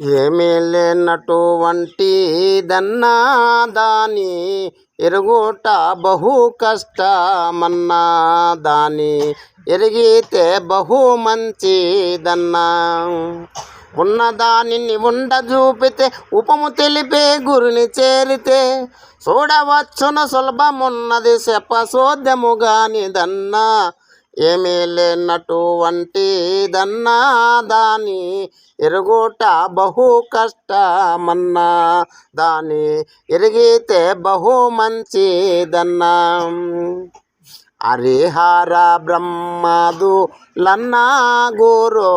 ఏమీ లేనటువంటి దన్నా దాని ఎరుగుట బహు కష్టమన్నా దాని ఎరిగితే బహు మంచిదన్నా. ఉన్నదానిని ఉండ చూపితే ఉపము తెలిపే గురిని చేరితే చూడవచ్చున సులభమున్నది శపశోద్యము గానిదన్నా. ఏమీ లేనటువంటి దన్నా దాని ఎరుగుట బహు కష్టమన్నా దాని ఎరిగితే బహు మంచిదన్నా. హరిహర బ్రహ్మదు లన్నా గురు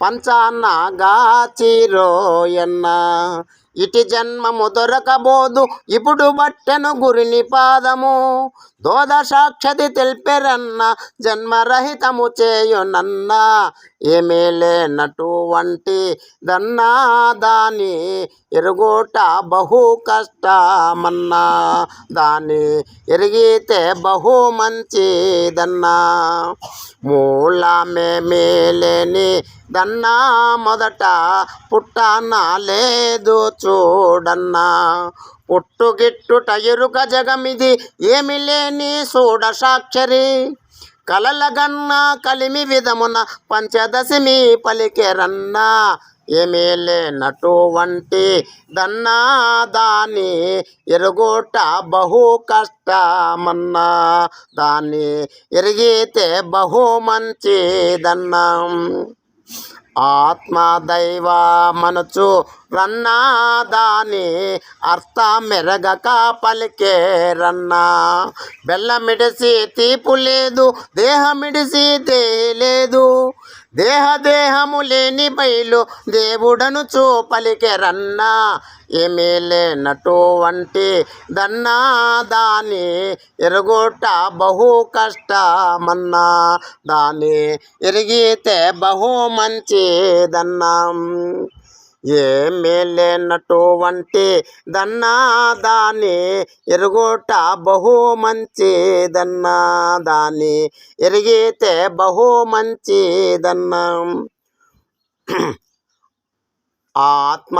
పంచాన్నగాచిరోయన్న ఇటి జన్మము దొరకబోదు. ఇప్పుడు బట్టెను గురిని పాదము. దోద సాక్షతి తెల్పెరన్న జన్మరహితము చేయునన్నా. ఏమీ లేనటువంటి దన్నా దాని ఎరుగోట బహు కష్టమన్నా దాని ఎరిగితే బహు మంచిదన్నా. మూలమే మేలేని దన్నా మొదట పుట్టన లేదు చూడన్నా. పుట్టుగిట్టుట ఎరుక జగమిది ఏమి లేని సూడసాక్షరి కలలగన్న కలిమి విధమున పంచదశమి పలికెరన్నా ఏమీ లేనటువంటి దన్నా దాని ఎరుగోట బహు కష్టమన్నా దాన్ని ఎరిగితే బహు మంచిదన్నా. ఆత్మ దైవ మనచు రన్నా దాని అర్థ మెరగక పలికే రన్నా. బెల్లమిడిసి తీపు లేదు దేహమిడిసి దేహి లేదు దేహ దేహము లేని బయలు దేవుడను చూపలికే రన్నా ఏమీ లేనటువంటి దన్నా దాని ఎరుగుట బహు కష్టమన్నా. దాని ఎరిగితే బహు మంచిదన్నా. ఏమీ లేనటువంటి దన్నా దాని ఎరుగుట బహు మంచిదన్నా దాని ఎరిగితే బహు మంచిదన్నా ఆత్మ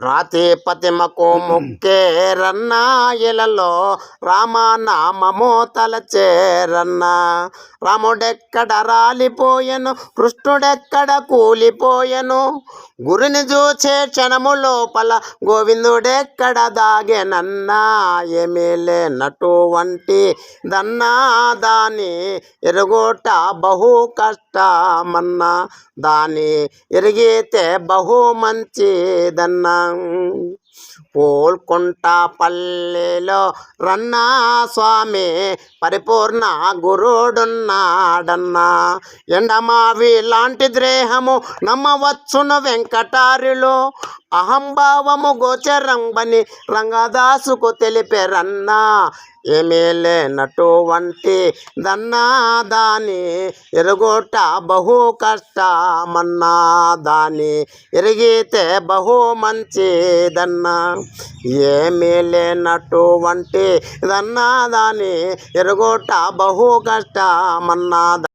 అది అయిపోయింది ఆ రాతి పతిమకు ముక్కే రన్నా ఇలలో రామనామము తలచేరన్నా. రాముడెక్కడ రాలిపోయెను కృష్ణుడెక్కడ కూలిపోయెను? గురిని చూచే క్షణము లోపల గోవిందుడెక్కడ దాగెనన్నా? ఏమీ లేనటువంటి దన్నా దాని ఎరుగుట బహు కష్టమన్నా. దాని ఎరిగితే బహు మంచిదన్నా. పోల్కొంట పల్లెలో రన్నా స్వామి పరిపూర్ణ గురుడున్నాడన్నా. ఎండమావి లాంటి ద్రేహము నమ్మవచ్చును వెంకటారులు. అహంభావము గోచరంబని రంగదాసుకు తెలిపెరన్నా. ఏమీ లేనటువంటి దన్నా దాని ఎరుగోట బహు కష్టమన్నా. దాని ఎరిగితే బహు మంచిదన్నా ఏమీ లేనటువంటి దన్నా దాని ఎరుగోట బహు కష్టమన్నా.